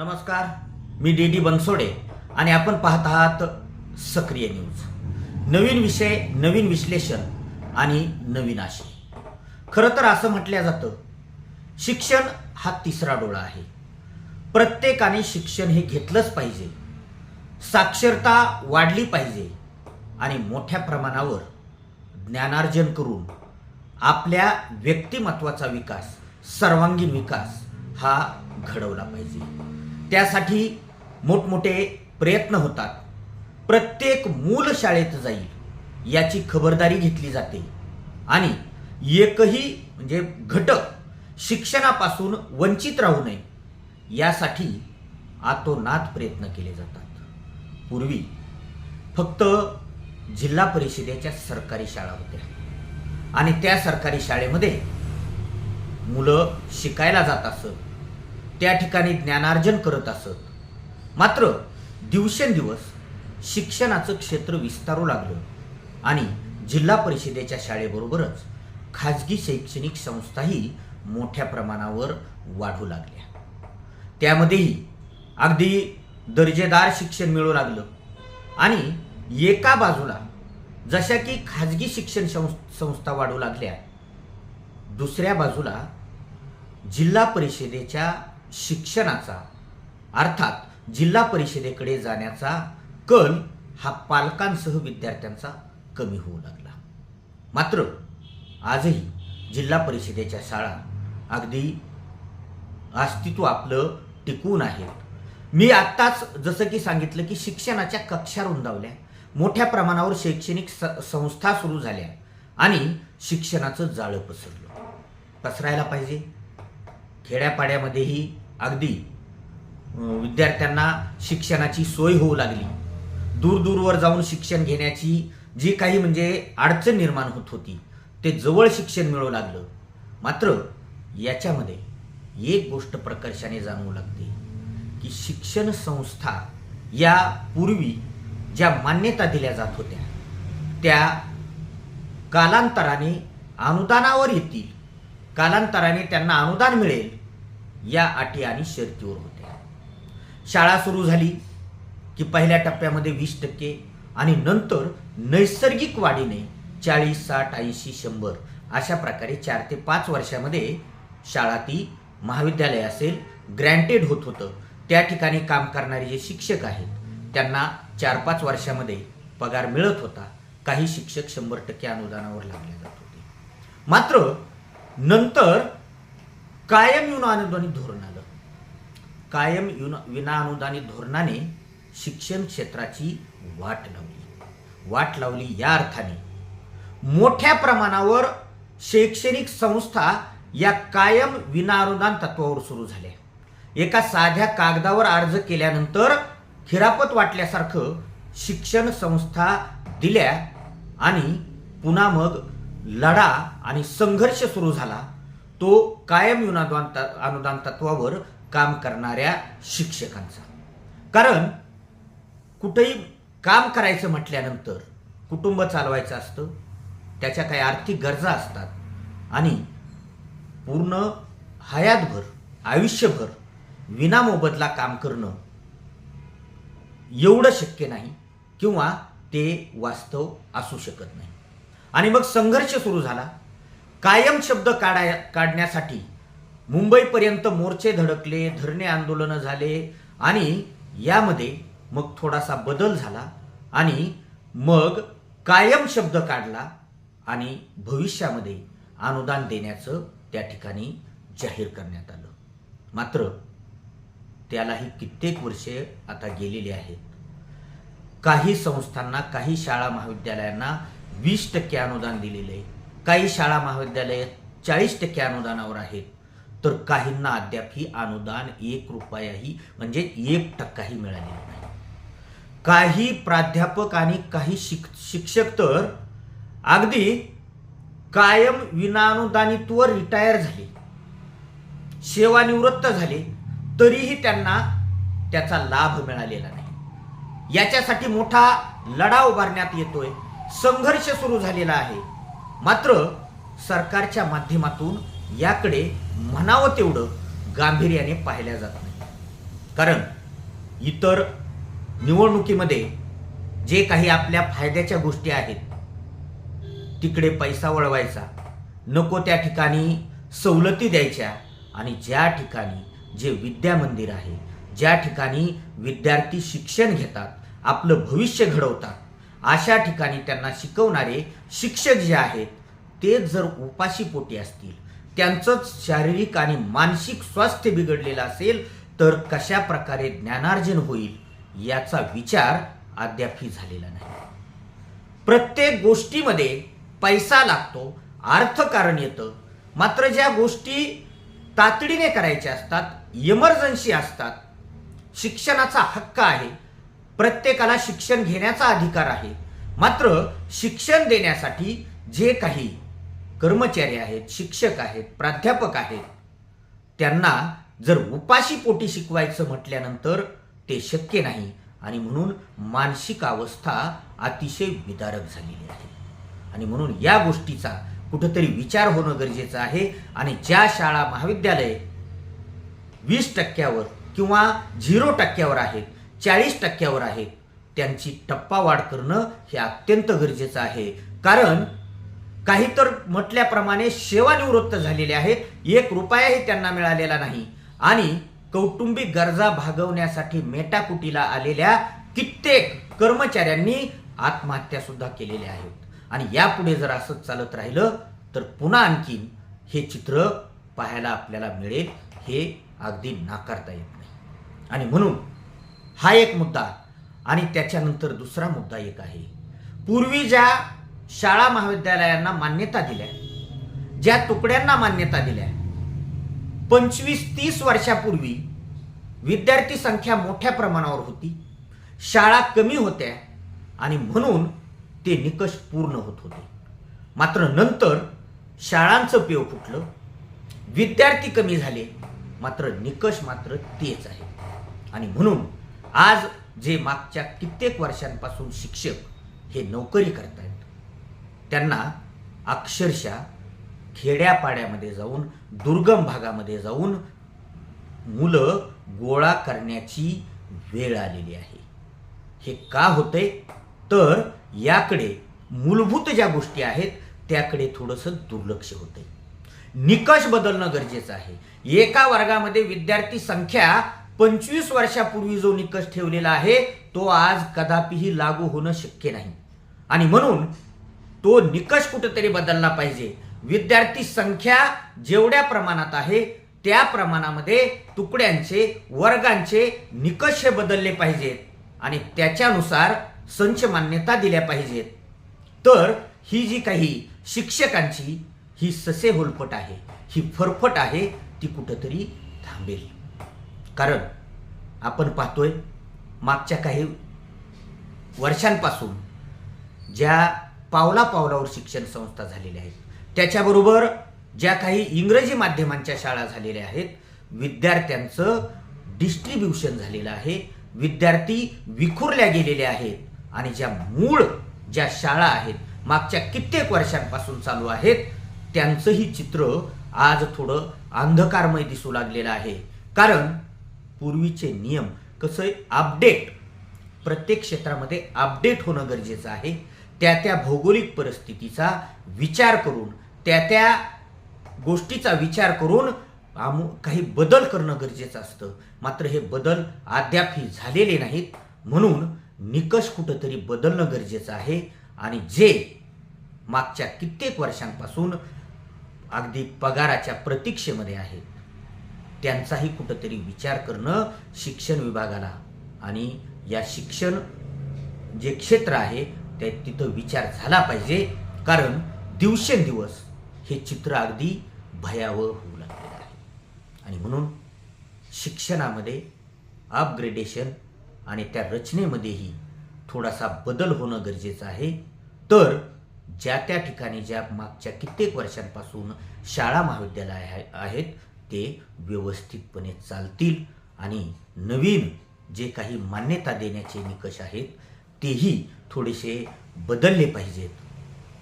नमस्कार मी D D Bansode आणि आपण पाहत आहात सक्रिय न्यूज. नवीन विषय नवीन विश्लेषण आणि नवीन आशय. खरं तर असं म्हटलं जातं शिक्षण हा तिसरा डोळा आहे. प्रत्येकाने शिक्षण हे घेतलंच पाहिजे. साक्षरता वाढली पाहिजे आणि मोठ्या प्रमाणावर ज्ञानार्जन करून आपल्या व्यक्तिमत्वाचा विकास सर्वांगीण विकास हा घडवला पाहिजे. त्यासाठी मोठमोठे प्रयत्न होतात. प्रत्येक मूल शाळेत जाईल याची खबरदारी घेतली जाते. आणि एकही म्हणजे घटक शिक्षणापासून वंचित राहू नये यासाठी आतोनात प्रयत्न केले जातात. पूर्वी फक्त जिल्हा परिषदेच्या सरकारी शाळा होत्या. आणि त्या सरकारी शाळेमध्ये मुलं शिकायला जात असत. त्या ठिकाणी ज्ञानार्जन करत असत. मात्र दिवसेंदिवस शिक्षणाचं क्षेत्र विस्तारू लागलं आणि जिल्हा परिषदेच्या शाळेबरोबरच खाजगी शैक्षणिक संस्थाही मोठ्या प्रमाणावर वाढू लागल्या. त्यामध्येही अगदी दर्जेदार शिक्षण मिळू लागलं आणि एका बाजूला जशा की खाजगी शिक्षण संस- संस्था वाढू लागल्या दुसऱ्या बाजूला जिल्हा परिषदेच्या शिक्षणाचा अर्थात जिल्हा परिषदेकडे जाण्याचा कल हा पालकांसह विद्यार्थ्यांचा कमी होऊ लागला. मात्र आजही जिल्हा परिषदेच्या शाळा अगदी अस्तित्व आपलं टिकून आहेत. मी आत्ताच जसं की सांगितलं की शिक्षणाच्या कक्षा रुंदावल्या मोठ्या प्रमाणावर शैक्षणिक स- संस्था सुरू झाल्या आणि शिक्षणाचं जाळं पसरलं. पसरायला पाहिजे. खेड्यापाड्यामध्येही अगदी विद्यार्थ्यांना शिक्षणाची सोय होऊ लागली. दूर दूरवर जाऊन शिक्षण घेण्याची जी काही म्हणजे अडचण निर्माण होत होती ते जवळ शिक्षण मिळू लागलं. मात्र याच्यामध्ये एक गोष्ट प्रकर्षाने जाणवू लागते की शिक्षण संस्था या पूर्वी ज्या मान्यता दिल्या जात होत्या त्या कालांतराने अनुदानावर येतील. कालांतराने त्यांना अनुदान मिळेल. या अटी आणि शर्तीवर होत्या. शाळा सुरू झाली की पहिल्या टप्प्यामध्ये वीस टक्के आणि नंतर नैसर्गिक वाढीने चाळीस साठ ऐंशी शंभर अशा प्रकारे चार ते पाच वर्षामध्ये शाळा ती महाविद्यालय असेल ग्रँटेड होत होतं. त्या ठिकाणी काम करणारे जे शिक्षक आहेत त्यांना चार पाच वर्षामध्ये पगार मिळत होता. काही शिक्षक शंभर टक्के अनुदानावर लागले जात होते. मात्र नंतर कायम येऊन अनुदानित धोरण आलं कायम युन विनाअनुदानित धोरणाने शिक्षण क्षेत्राची वाट लावली. वाट लावली या अर्थाने. मोठ्या प्रमाणावर शैक्षणिक संस्था या कायम विना अनुदान तत्वावर सुरू झाल्या. एका साध्या कागदावर अर्ज केल्यानंतर खिरापत वाटल्यासारखं शिक्षण संस्था दिल्या आणि पुन्हा मग लढा आणि संघर्ष सुरू झाला. तो कायम अनुदान अनुदान तत्वावर काम करणाऱ्या शिक्षकांचा. कारण कुठेही काम करायचं म्हटल्यानंतर कुटुंब चालवायचं असतं त्याच्या काही आर्थिक गरजा असतात आणि पूर्ण हयातभर आयुष्यभर विनामोबदला काम करणं एवढं शक्य नाही किंवा ते वास्तव असू शकत नाही. आणि मग संघर्ष सुरू झाला. कायम शब्द काढाय काढण्यासाठी मुंबईपर्यंत मोर्चे धडकले धरणे आंदोलनं झाले आणि यामध्ये मग थोडासा बदल झाला आणि मग कायम शब्द काढला आणि भविष्यामध्ये अनुदान देण्याचं त्या ठिकाणी जाहीर करण्यात आलं. मात्र त्यालाही कित्येक वर्षे आता गेलेली आहेत. काही संस्थांना काही शाळा महाविद्यालयांना वीस टक्के अनुदान दिलेलं आहे. काही शाळा महाविद्यालय चाळीस टक्के अनुदानावर आहेत तर काहींना अद्याप ही अनुदान एक रुपयाही म्हणजे एक टक्काही मिळालेला नाही. काही प्राध्यापक आणि काही शिक शिक्षक तर अगदी कायम विनानुदानितवर रिटायर झाले. सेवानिवृत्त झाले. तरीही त्यांना त्याचा लाभ मिळालेला नाही. याच्यासाठी मोठा लढा उभारण्यात येतोय. संघर्ष सुरू झालेला आहे. मात्र सरकारच्या माध्यमातून याकडे म्हणावं तेवढं गांभीर्याने पाहिल्या जात नाही. कारण इतर निवडणुकीमध्ये जे काही आपल्या फायद्याच्या गोष्टी आहेत तिकडे पैसा वळवायचा नको त्या ठिकाणी सवलती द्यायच्या आणि ज्या ठिकाणी जे विद्या मंदिर आहे ज्या ठिकाणी विद्यार्थी शिक्षण घेतात आपलं भविष्य घडवतात अशा ठिकाणी त्यांना शिकवणारे शिक्षक जे आहेत ते जर उपाशी पोटी असतील त्यांचंच शारीरिक आणि मानसिक स्वास्थ्य बिघडलेलं असेल तर कशा प्रकारे ज्ञानार्जन होईल याचा विचार अद्यापही झालेला नाही. प्रत्येक गोष्टीमध्ये पैसा लागतो अर्थकारण येतं. मात्र ज्या गोष्टी तातडीने करायच्या असतात इमर्जन्सी असतात शिक्षणाचा हक्क आहे प्रत्येकाला शिक्षण घेण्याचा अधिकार आहे. मात्र शिक्षण देण्यासाठी जे काही कर्मचारी आहेत शिक्षक आहेत प्राध्यापक आहेत त्यांना जर उपाशी पोटी शिकवायचं म्हटल्यानंतर ते शक्य नाही आणि म्हणून मानसिक अवस्था अतिशय विदारक झालेली आहे. आणि म्हणून या गोष्टीचा कुठंतरी विचार होणं गरजेचं आहे आणि ज्या शाळा महाविद्यालय वीस टक्क्यावर किंवा झिरो टक्क्यावर आहेत चाळीस टक्क्यावर आहेत त्यांची टप्पावाढ करणं हे अत्यंत गरजेचं आहे. कारण काही तर म्हटल्याप्रमाणे सेवानिवृत्त झालेले आहेत. एक रुपयाही त्यांना मिळालेला नाही. आणि कौटुंबिक गरजा भागवण्यासाठी मेटाकुटीला आलेल्या कित्येक कर्मचाऱ्यांनी आत्महत्या सुद्धा केलेल्या आहेत. आणि यापुढे जर असंच चालत राहिलं तर पुन्हा आणखीन हे चित्र पाहायला आपल्याला मिळेल. हे अगदी नाकारता येत नाही. आणि म्हणून हा एक मुद्दा. आणि त्याच्यानंतर दुसरा मुद्दा एक आहे. पूर्वी ज्या शाळा महाविद्यालयांना मान्यता दिल्या ज्या तुकड्यांना मान्यता दिल्या पंचवीस तीस वर्षापूर्वी विद्यार्थी संख्या मोठ्या प्रमाणावर होती शाळा कमी होत्या आणि म्हणून ते निकष पूर्ण होत होते. मात्र नंतर शाळांचं पेव फुटलं विद्यार्थी कमी झाले मात्र निकष मात्र तेच आहे. आणि म्हणून आज जे मागच्या कित्येक वर्षांपासून शिक्षक हे नोकरी करतायत त्यांना अक्षरशः खेड्यापाड्यामध्ये जाऊन दुर्गम भागामध्ये जाऊन मुलं गोळा करण्याची वेळ आलेली आहे. हे का होतंय? तर याकडे मूलभूत ज्या गोष्टी आहेत त्याकडे थोडंसं दुर्लक्ष होतंय. निकष बदलणं गरजेचं आहे. एका वर्गामध्ये विद्यार्थी संख्या पंचवीस वर्षापूर्वी जो निकष ठेवलेला आहे तो आज कदापिही लागू होणं शक्य नाही. आणि म्हणून तो निकष कुठेतरी बदलला पाहिजे. विद्यार्थी संख्या जेवढ्या प्रमाणात आहे त्या प्रमाणामध्ये तुकड्यांचे वर्गांचे निकष हे बदलले पाहिजेत आणि त्याच्यानुसार संच मान्यता दिल्या पाहिजेत. तर ही जी काही शिक्षकांची ही ससे होलपट आहे ही फरफट आहे ती कुठंतरी थांबेल. कारण आपण पाहतोय मागच्या काही वर्षांपासून ज्या पावला पावलावर शिक्षण संस्था झालेल्या आहेत त्याच्याबरोबर ज्या काही इंग्रजी माध्यमांच्या शाळा झालेल्या आहेत विद्यार्थ्यांचं डिस्ट्रीब्युशन झालेलं आहे विद्यार्थी विखुरल्या गेलेले आहेत आणि ज्या मूळ ज्या शाळा आहेत मागच्या कित्येक वर्षांपासून चालू आहेत त्यांचंही चित्र आज थोडं अंधकारमय दिसू लागलेलं आहे. कारण पूर्वीचे नियम कसं अपडेट प्रत्येक क्षेत्रामध्ये अपडेट होणं गरजेचं आहे. त्या त्या भौगोलिक परिस्थितीचा विचार करून त्या त्या गोष्टीचा विचार करून आमू काही बदल करणं गरजेचं असतं. मात्र हे बदल अद्यापही झालेले नाहीत. म्हणून निकष कुठंतरी बदलणं गरजेचं आहे. आणि जे मागच्या कित्येक वर्षांपासून अगदी पगाराच्या प्रतीक्षेमध्ये आहे. त्यांचाही कुठंतरी विचार करणं शिक्षण विभागाला. आणि या शिक्षण जे क्षेत्र आहे ते तिथं विचार झाला पाहिजे. कारण दिवसेंदिवस हे चित्र अगदी भयावह होऊ लागलेलं आहे. आणि म्हणून शिक्षणामध्ये अपग्रेडेशन आणि त्या रचनेमध्येही थोडासा बदल होणं गरजेचं आहे. तर ज्या त्या ठिकाणी ज्या मागच्या कित्येक वर्षांपासून शाळा महाविद्यालय आहे- आहेत ते व्यवस्थितपणे चालतील आणि नवीन जे काही मान्यता देण्याचे निकष आहेत तेही थोडेसे बदलले पाहिजेत.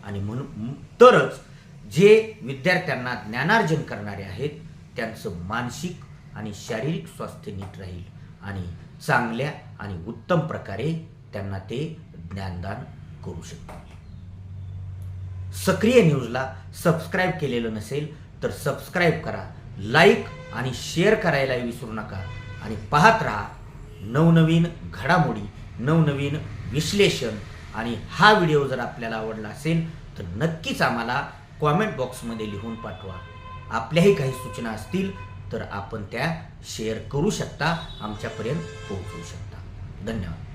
आणि म्हणून तरच जे विद्यार्थ्यांना ज्ञानार्जन करणारे आहेत त्यांचं मानसिक आणि शारीरिक स्वास्थ्य नीट राहील आणि चांगल्या आणि उत्तम प्रकारे त्यांना ते ज्ञानदान करू शकतील. सक्रिय न्यूजला सबस्क्राईब केलेलं नसेल तर सबस्क्राईब करा. लाईक आणि शेअर करायला विसरू नका. आणि पाहत राहा नवनवीन घडामोडी नवनवीन विश्लेषण. आणि हा व्हिडिओ जर आपल्याला आवडला असेल तर नक्कीच आम्हाला कॉमेंट बॉक्समध्ये लिहून पाठवा. आपल्याही काही सूचना असतील तर आपण त्या शेअर करू शकता आमच्यापर्यंत पोहोचवू शकता. धन्यवाद.